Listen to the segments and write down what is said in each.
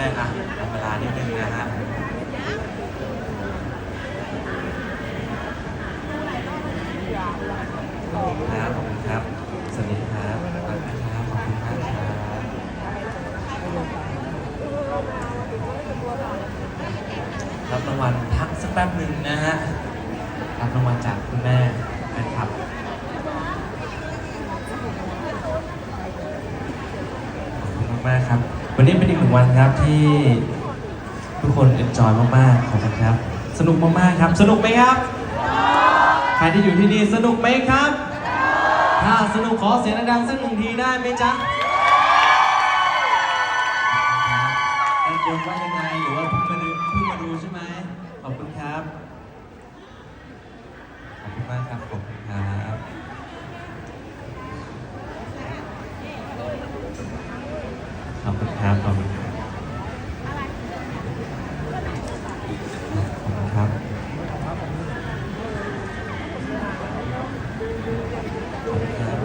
ม่อะทำเวลานิดนึงนะฮะขอบคุณครับขอบคุณครับ สวัสดีครับรักนะครับขอบคุณมากครับรับรางวัลพักสักแป๊บหนึ่งนะฮะ รับรางวัลจากคุณแม่แฟนคลับขอบคุณมากครับ วันนี้เป็นอีกหนึ่งวันครับที่ทุกคนเอ็นจอยมากๆขอบคุณครับ สนุกมากๆครับ สนุกไหมครับ ใครที่อยู่ที่นี่สนุกไหมครับ ถ้าสนุกขอเสียงดังๆสักหนึ่งทีได้ไหมจ๊ะกังวลว่ายังไงหรือว่าเพิ่งมาดูเพิ่งมาดูใช่ไหมขอบคุณครับ ขอบคุณมากครับ ขอบคุณครับ ข อบคุณครับ ขอบคุณครับ ขอบคุณครับ ขอบคุณครับ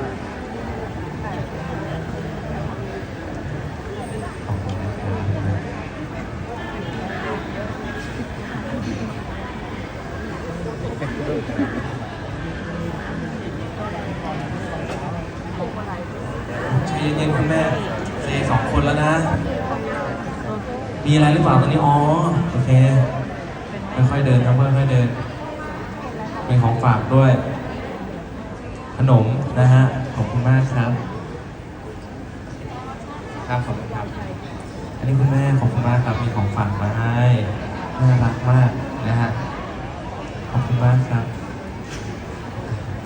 ขอบคุณนะครับใจเย็นๆคุณแม่ เซสองคนแล้วนะ มีอะไรหรือเปล่าตอนนี้ อ๋อ โอเค ค่อยๆเดินครับค่อยๆเดิน เป็นของฝากด้วย ขนมนะฮะ ขอบคุณมากครับ ครับขอบคุณครับ อันนี้คุณแม่ขอบคุณมากครับ มีของฝากมาให้น่ารักมากนะฮะ ขอบคุณมากครับ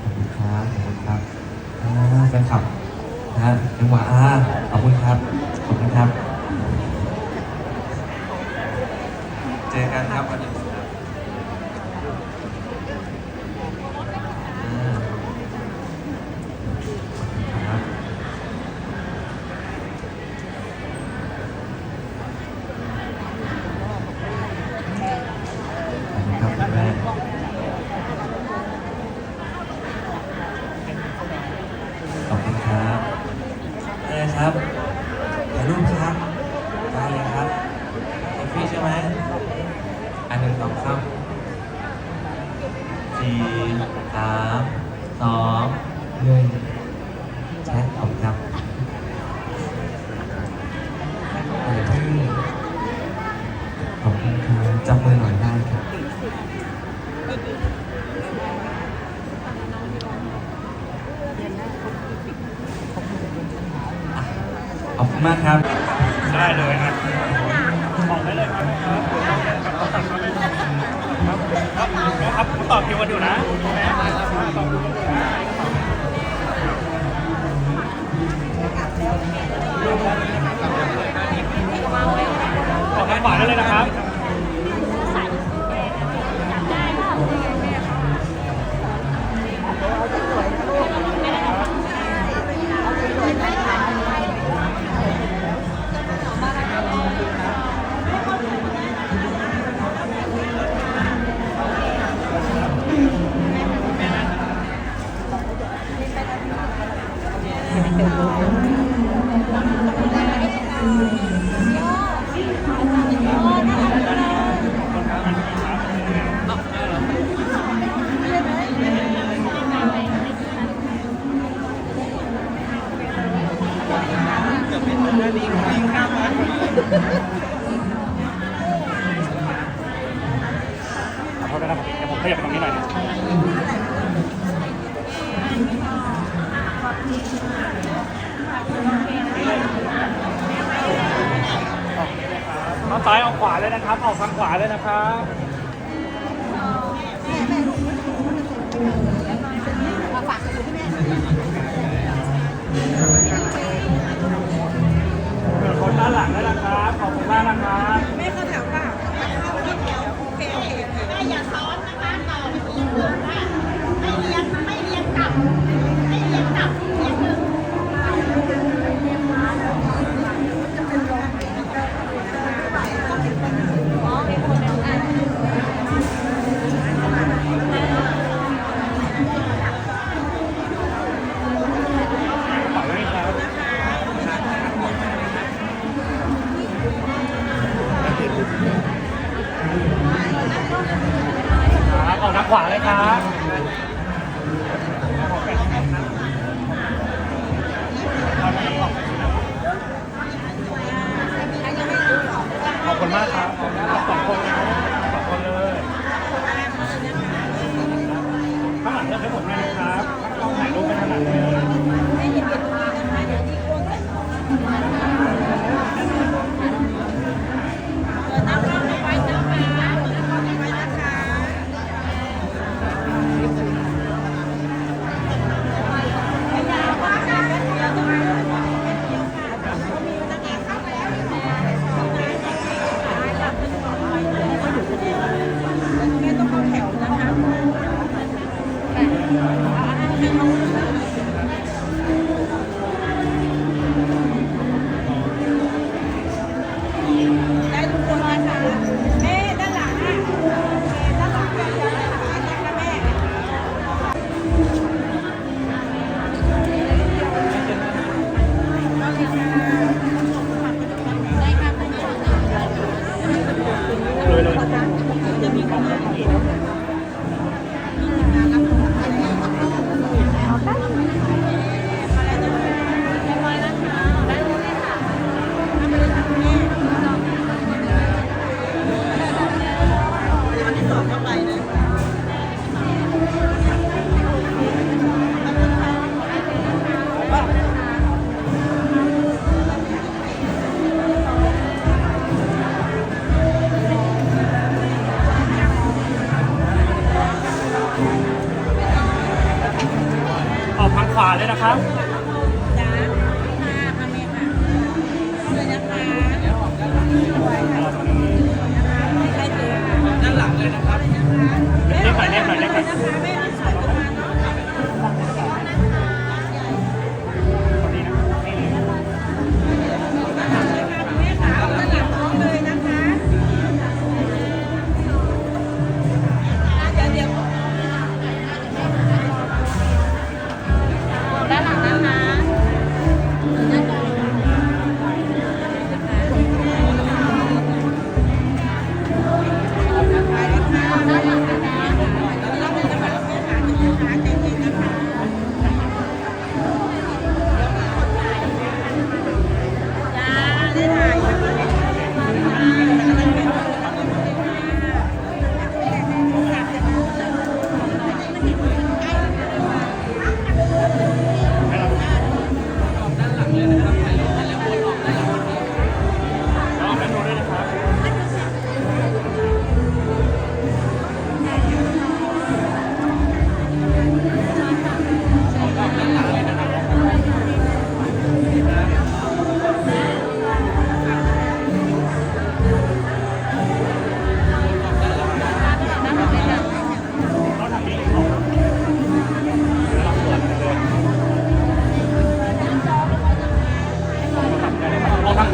ขอบคุณครับ ขอบคุณครับอ่าแฟนคลับ ฮะจังหวะอ่าขอบคุณครับ ขอบคุณครับ เจอกันครับวันนี้ครับอ่าขอบคุณครับ ขอบคุณครับคุณแม่ขอบคุณครับเออ ครับถ่ายรูปครับได้เลยครับเซลฟี่ใช่ไหมอันหนึ่งสองสามสี่สามสองหนึ่งแชทขอบคุณครับอย่าเพิ่งขอบคุณครับจับมือหน่อยได้ครับ ขอบคุณมากครับ ได้เลยครับอกได้เลยครับครับครับผมตอบคิวมาดูนะออกทางขวาได้เลยนะครับ นี้ยิงกล้ามไหมขอโทษนะครับเดี๋ยวผมขยับไปตรงนี้หน่อยนะเอาซ้ายเอาขวาเลยนะครับ ออกทางขวาเลยนะครับ ทางขวาเลยนะครับจ้ามาค่ะเมย์ค่ะเลยนะคะด้านหลังเลยนะครับเรียกหน่อยเรียกหน่อยเรียกหน่อย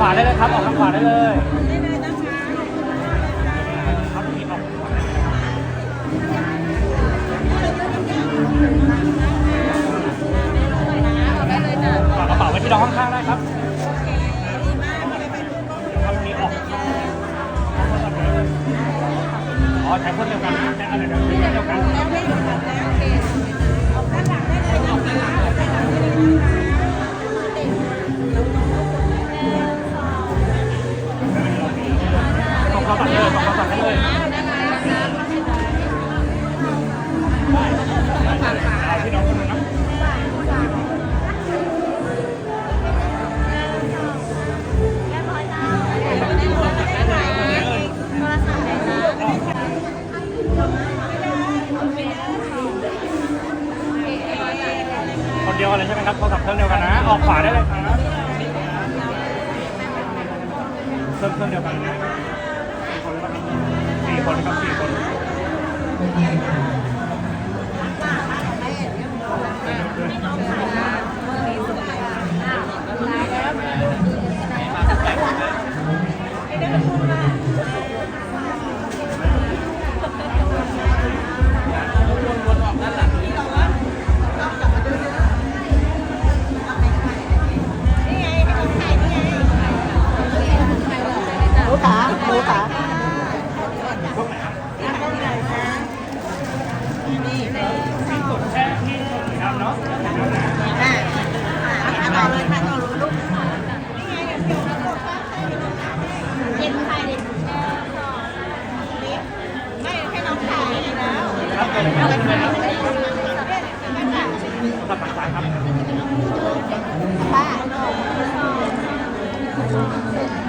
าได้เลยครับ ออกทางขวาได้เลยฝากระเป๋าไว้ที่น้องข้างๆได้ครับทำนี้ออกอ๋อใช้คนเดียวกันใช้อะไรเดียวกัน เดียวกันเลยใช่ไหมครับโทรศัพท์เครื่องเดียวกันนะ ออกขวาได้เลยครับเครื่องเครื่องเดียวกันนะสี่คนครับสี่คนครับสี่คนไม่ได้พูดว่า ครับหลังากครับ